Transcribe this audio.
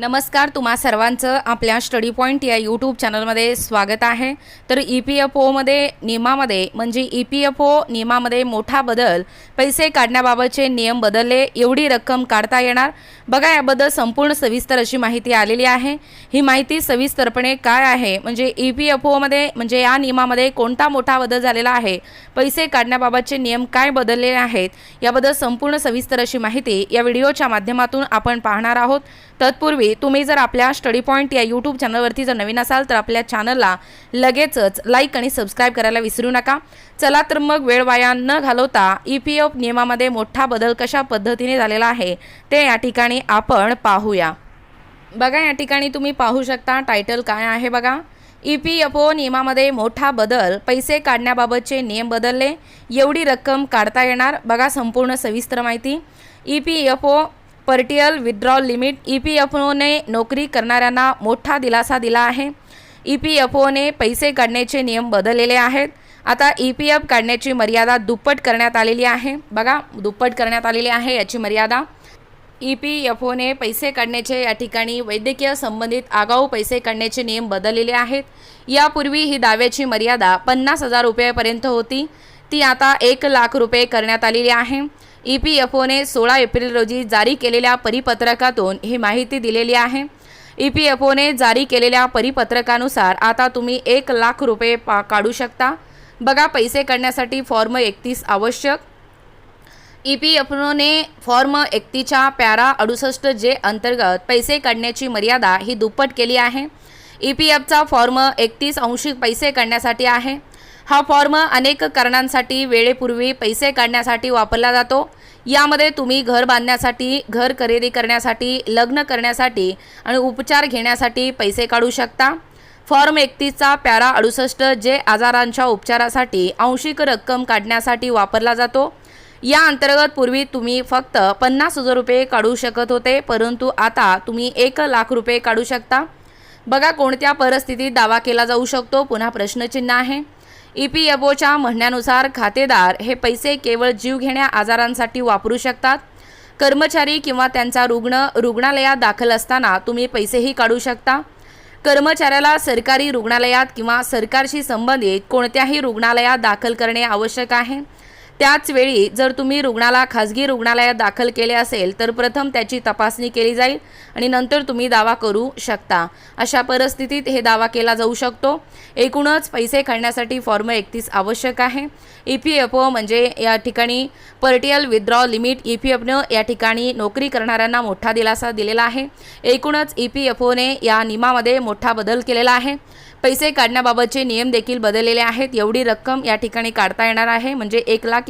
नमस्कार तुम्हा सर्वांचं आपल्या स्टडी पॉईंट या यूट्यूब चॅनलमध्ये स्वागत आहे. तर ई पी एफ ओमध्ये नियमामध्ये म्हणजे ई पी एफ ओ नियमामध्ये मोठा बदल पैसे काढण्याबाबतचे नियम बदलले एवढी रक्कम काढता येणार? बघा याबद्दल संपूर्ण सविस्तर अशी माहिती आलेली आहे. ही माहिती सविस्तरपणे काय आहे? म्हणजे ई पी एफ ओमध्ये म्हणजे या नियमामध्ये कोणता मोठा बदल झालेला आहे? पैसे काढण्याबाबतचे नियम काय बदललेले आहेत? याबद्दल संपूर्ण सविस्तर अशी माहिती या व्हिडिओच्या माध्यमातून आपण पाहणार आहोत. तत्पूर्वी तुम्ही जर आपल्या स्टडी पॉईंट या यूट्यूब चॅनलवरती जर नवीन असाल तर आपल्या चॅनलला लगेचच लाईक आणि सबस्क्राईब करायला विसरू नका. चला तर मग वेळ वाया न घालवता ई पी एफ नियमामध्ये मोठा बदल कशा पद्धतीने झालेला आहे ते या ठिकाणी आपण पाहूया. बघा या ठिकाणी तुम्ही पाहू शकता टायटल काय आहे बघा. ई पी एफ ओ नियमामध्ये मोठा बदल पैसे काढण्याबाबतचे नियम बदलले एवढी रक्कम काढता येणार. बघा संपूर्ण सविस्तर माहिती. E P F O partial withdrawal limit E P F one नोकरी करणाऱ्यांना मोठा दिलासा दिला आहे. ई पी एफ ओने पैसे काढण्याचे नियम बदललेले आहेत. आता ई पी एफ काढण्याची मर्यादा दुप्पट करण्यात आलेली आहे. बघा दुप्पट करण्यात आलेली आहे याची मर्यादा. ई पी एफ ओने पैसे काढण्याचे या ठिकाणी वैद्यकीय संबंधित आगाऊ पैसे काढण्याचे नियम बदललेले आहेत. यापूर्वी ही दाव्याची मर्यादा पन्नास हजार रुपयापर्यंत होती. ती आता एक लाख रुपये करण्यात आलेली आहे. ई पी एफ ओने सोळा एप्रिल रोजी जारी केलेल्या परिपत्रकातून ही माहिती दिलेली आहे. ई पी एफ ओने जारी केलेल्या परिपत्रकानुसार आता तुम्ही एक लाख रुपये पा काढू शकता. बघा पैसे काढण्यासाठी फॉर्म एकतीस आवश्यक. ई पी एफ ओने फॉर्म एकतीच्या पॅरा अडुसष्ट जे अंतर्गत पैसे काढण्याची मर्यादा ही दुप्पट केली आहे. ई पी एफचा फॉर्म एकतीस अंशिक पैसे काढण्यासाठी आहे. हा फॉर्म अनेक कारणांसाठी वेळेपूर्वी पैसे काढण्यासाठी वापरला जातो. यामध्ये तुम्ही घर बांधण्यासाठी घर खरेदी करण्यासाठी लग्न करण्यासाठी आणि उपचार घेण्यासाठी पैसे काढू शकता. फॉर्म एकतीसचा पॅरा अडुसष्ट जे आजारांच्या उपचारासाठी आंशिक रक्कम काढण्यासाठी वापरला जातो. या अंतर्गत पूर्वी तुम्ही फक्त पन्नास हजार रुपये काढू शकत होते परंतु आता तुम्ही एक लाख रुपये काढू शकता. बघा कोणत्या परिस्थितीत दावा केला जाऊ शकतो. पुन्हा प्रश्नचिन्ह आहे. ई पी एफ ओच्या म्हणण्यानुसार खातेदार हे पैसे केवळ जीवघेण्या आजारांसाठी वापरू शकतात. कर्मचारी किंवा त्यांचा रुग्ण रुग्णालयात दाखल असताना तुम्ही पैसेही काढू शकता. कर्मचाऱ्याला सरकारी रुग्णालयात किंवा सरकारशी संबंधित कोणत्याही रुग्णालयात दाखल करणे आवश्यक आहे. त्याचवेळी जर तुम्ही रुग्णाला खाजगी रुग्णालयात दाखल केले असेल तर प्रथम त्याची तपासणी केली जाईल आणि नंतर तुम्ही दावा करू शकता. अशा परिस्थितीत हे दावा केला जाऊ शकतो. एकूणच पैसे काढण्यासाठी फॉर्म एकतीस आवश्यक आहे. ई पी एफ ओ म्हणजे या ठिकाणी partial withdraw limit E P एफनं या ठिकाणी नोकरी करणाऱ्यांना मोठा दिलासा दिलेला आहे. एकूणच ई पी एफ ओने या नियमामध्ये मोठा बदल केलेला आहे. पैसे काढण्याबाबतचे नियम देखील बदललेले आहेत. एवढी रक्कम या ठिकाणी काढता येणार आहे. म्हणजे एक लाख